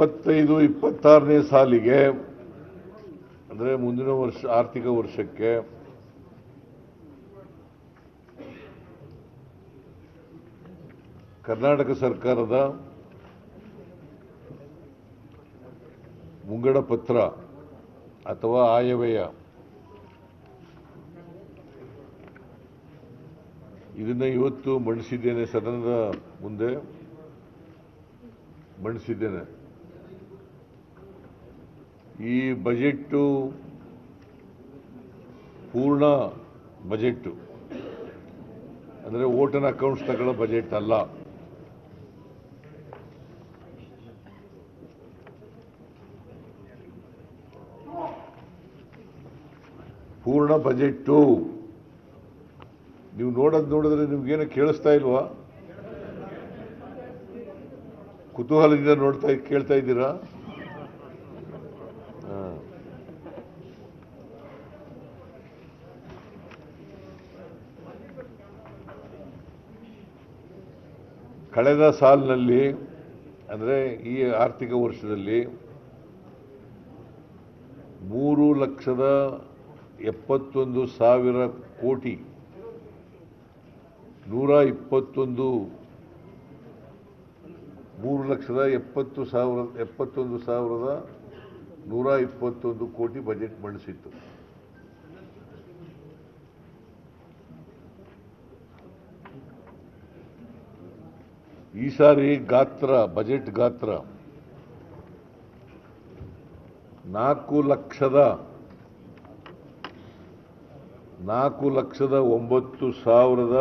ಇಪ್ಪತ್ತೈದು, ಇಪ್ಪತ್ತಾರನೇ ಸಾಲಿಗೆ, ಅಂದರೆ ಮುಂದಿನ ವರ್ಷ, ಆರ್ಥಿಕ ವರ್ಷಕ್ಕೆ, ಕರ್ನಾಟಕ ಸರ್ಕಾರದ ಮುಂಗಡ ಪತ್ರ ಅಥವಾ ಆಯವ್ಯಯ. ಇದನ್ನು ಇವತ್ತು ಮಂಡಿಸಿದ್ದೇನೆ, ಸದನದ ಮುಂದೆ ಮಂಡಿಸಿದ್ದೇನೆ. ಈ ಬಜೆಟ್ಟು ಪೂರ್ಣ ಬಜೆಟ್ಟು. ಅಂದರೆ ಓಟನ್ ಅಕೌಂಟ್ಸ್ ತಗೊಳ್ಳೋ ಬಜೆಟ್ ಅಲ್ಲ. ಪೂರ್ಣ ಬಜೆಟ್ಟು. ನೀವು ನೋಡೋದು ನೋಡಿದ್ರೆ ನಿಮ್ಗೇನು ಕೇಳಿಸ್ತಾ ಇಲ್ವಾ? ಕುತೂಹಲದಿಂದ ನೋಡ್ತಾ ಕೇಳ್ತಾ ಇದ್ದೀರಾ? ಕಳೆದ ಸಾಲಿನಲ್ಲಿ, ಅಂದರೆ ಈ ಆರ್ಥಿಕ ವರ್ಷದಲ್ಲಿ ಮೂರು ಲಕ್ಷದ ಎಪ್ಪತ್ತೊಂದು ಸಾವಿರ ಕೋಟಿ, ನೂರ ಇಪ್ಪತ್ತೊಂದು, ಮೂರು ಲಕ್ಷದ ಎಪ್ಪತ್ತು ಸಾವಿರ, ಎಪ್ಪತ್ತೊಂದು ಸಾವಿರದ ನೂರ ಇಪ್ಪತ್ತೊಂದು ಕೋಟಿ ಬಜೆಟ್ ಮಂಡಿಸಿತ್ತು. ಈ ಸಾರಿ ಗಾತ್ರ, ಬಜೆಟ್ ಗಾತ್ರ ನಾಲ್ಕು ಲಕ್ಷದ ನಾಲ್ಕು ಲಕ್ಷದ ಒಂಬತ್ತು ಸಾವಿರದ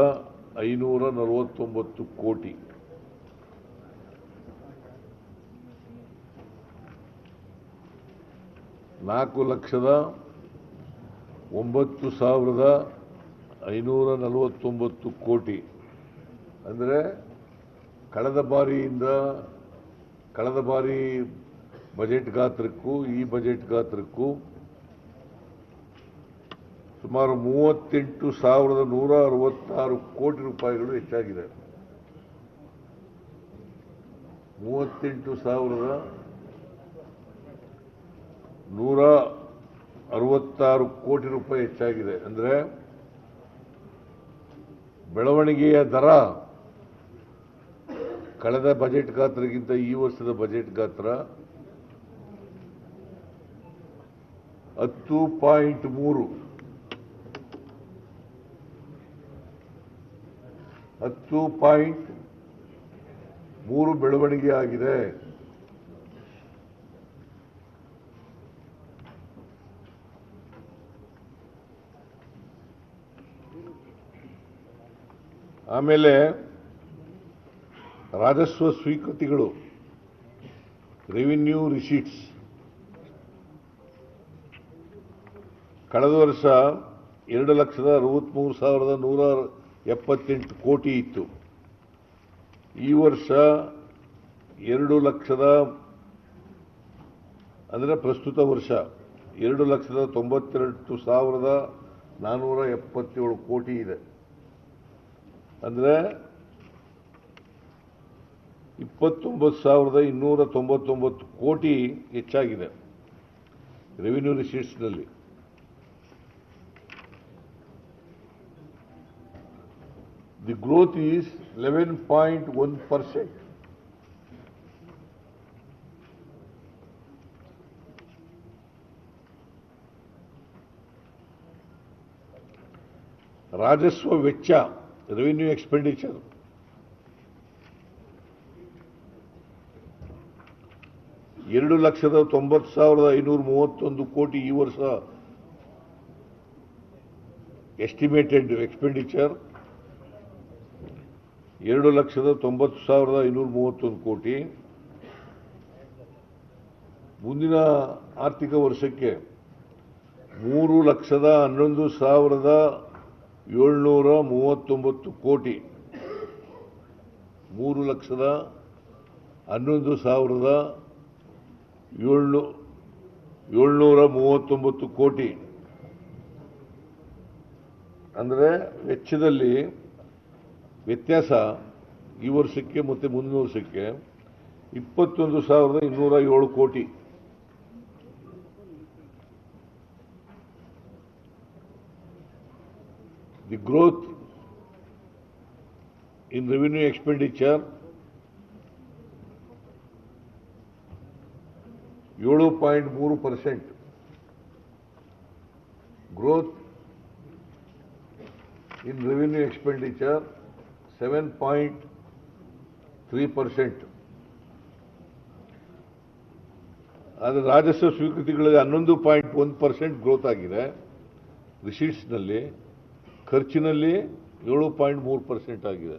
ಐನೂರ ನಲವತ್ತೊಂಬತ್ತು ಕೋಟಿ. ನಾಲ್ಕು ಲಕ್ಷದ ಒಂಬತ್ತು ಸಾವಿರದ ಐನೂರ ನಲವತ್ತೊಂಬತ್ತು ಕೋಟಿ. ಅಂದರೆ ಕಳೆದ ಬಾರಿಯಿಂದ, ಕಳೆದ ಬಾರಿ ಬಜೆಟ್ ಗಾತ್ರಕ್ಕೂ, ಈ ಬಜೆಟ್ ಗಾತ್ರಕ್ಕೂ ಸುಮಾರು ಮೂವತ್ತೆಂಟು ಸಾವಿರದ ನೂರ ಅರವತ್ತಾರು ಕೋಟಿ ರೂಪಾಯಿಗಳು ಹೆಚ್ಚಾಗಿದೆ. ಮೂವತ್ತೆಂಟು ಸಾವಿರದ ನೂರ ಅರವತ್ತಾರು ಕೋಟಿ ರೂಪಾಯಿ ಹೆಚ್ಚಾಗಿದೆ. ಅಂದರೆ ಬೆಳವಣಿಗೆಯ ದರ ಕಳೆದ ಬಜೆಟ್ ಗಾತ್ರಕ್ಕಿಂತ ಈ ವರ್ಷದ ಬಜೆಟ್ ಗಾತ್ರ ಹತ್ತು ಪಾಯಿಂಟ್ ಮೂರು. ಹತ್ತು ಪಾಯಿಂಟ್ ಮೂರು ಬೆಳವಣಿಗೆ ಆಗಿದೆ. ಆಮೇಲೆ ರಾಜಸ್ವ ಸ್ವೀಕೃತಿಗಳು ರೆವಿನ್ಯೂ ರಿಸೀಟ್ಸ್ ಕಳೆದ ವರ್ಷ ಎರಡು ಲಕ್ಷದ ಅರವತ್ತ್ಮೂರು ಸಾವಿರದ ನೂರ ಎಪ್ಪತ್ತೆಂಟು ಕೋಟಿ ಇತ್ತು. ಈ ವರ್ಷ ಎರಡು ಲಕ್ಷದ, ಅಂದರೆ ಪ್ರಸ್ತುತ ವರ್ಷ ಎರಡು ಲಕ್ಷದ ತೊಂಬತ್ತೆರಡು ಸಾವಿರದ ನಾನ್ನೂರ ಎಪ್ಪತ್ತೇಳು ಕೋಟಿ ಇದೆ. ಅಂದರೆ ಇಪ್ಪತ್ತೊಂಬತ್ತು ಸಾವಿರದ ಇನ್ನೂರ ತೊಂಬತ್ತೊಂಬತ್ತು ಕೋಟಿ ಹೆಚ್ಚಾಗಿದೆ revenue ರಿಸೀಟ್ಸ್ನಲ್ಲಿ the growth is eleven point one percent ರಾಜಸ್ವ ವೆಚ್ಚ ರೆವಿನ್ಯೂ ಎಕ್ಸ್ಪೆಂಡಿಚರ್ ಎರಡು ಲಕ್ಷದ ತೊಂಬತ್ತು ಸಾವಿರದ ಐನೂರ ಮೂವತ್ತೊಂದು ಕೋಟಿ ಈ ವರ್ಷ ಎಸ್ಟಿಮೇಟೆಡ್ ಎಕ್ಸ್ಪೆಂಡಿಚರ್ ಎರಡು ಲಕ್ಷದ ತೊಂಬತ್ತು ಸಾವಿರದ ಐನೂರ ಮೂವತ್ತೊಂದು ಕೋಟಿ. ಮುಂದಿನ ಆರ್ಥಿಕ ವರ್ಷಕ್ಕೆ ಮೂರು ಲಕ್ಷದ ಹನ್ನೊಂದು ಸಾವಿರದ ಏಳ್ನೂರ ಮೂವತ್ತೊಂಬತ್ತು ಕೋಟಿ. ಮೂರು ಲಕ್ಷದ ಹನ್ನೊಂದು ಸಾವಿರದ ಏಳ್ನೂ, ಏಳ್ನೂರ ಮೂವತ್ತೊಂಬತ್ತು ಕೋಟಿ. ಅಂದರೆ ವೆಚ್ಚದಲ್ಲಿ ವ್ಯತ್ಯಾಸ ಈ ವರ್ಷಕ್ಕೆ ಮತ್ತು ಮುಂದಿನ ವರ್ಷಕ್ಕೆ ಇಪ್ಪತ್ತೊಂದು ಸಾವಿರದ ಇನ್ನೂರ ಏಳು ಕೋಟಿ. The growth in revenue expenditure ಏಳು ಪಾಯಿಂಟ್ ಮೂರು percent. Growth in revenue expenditure seven point three percent ಆದರೆ ರಾಜಸ್ವ ಸ್ವೀಕೃತಿಗಳಲ್ಲಿ ಹನ್ನೊಂದು ಪಾಯಿಂಟ್ ಒಂದು ಪರ್ಸೆಂಟ್ ಗ್ರೋತ್ ಆಗಿದೆ. ರಿಸೀಟ್ಸ್ನಲ್ಲಿ ಖರ್ಚಿನಲ್ಲಿ ಏಳು ಪಾಯಿಂಟ್ ಮೂರು ಪರ್ಸೆಂಟ್ ಆಗಿದೆ.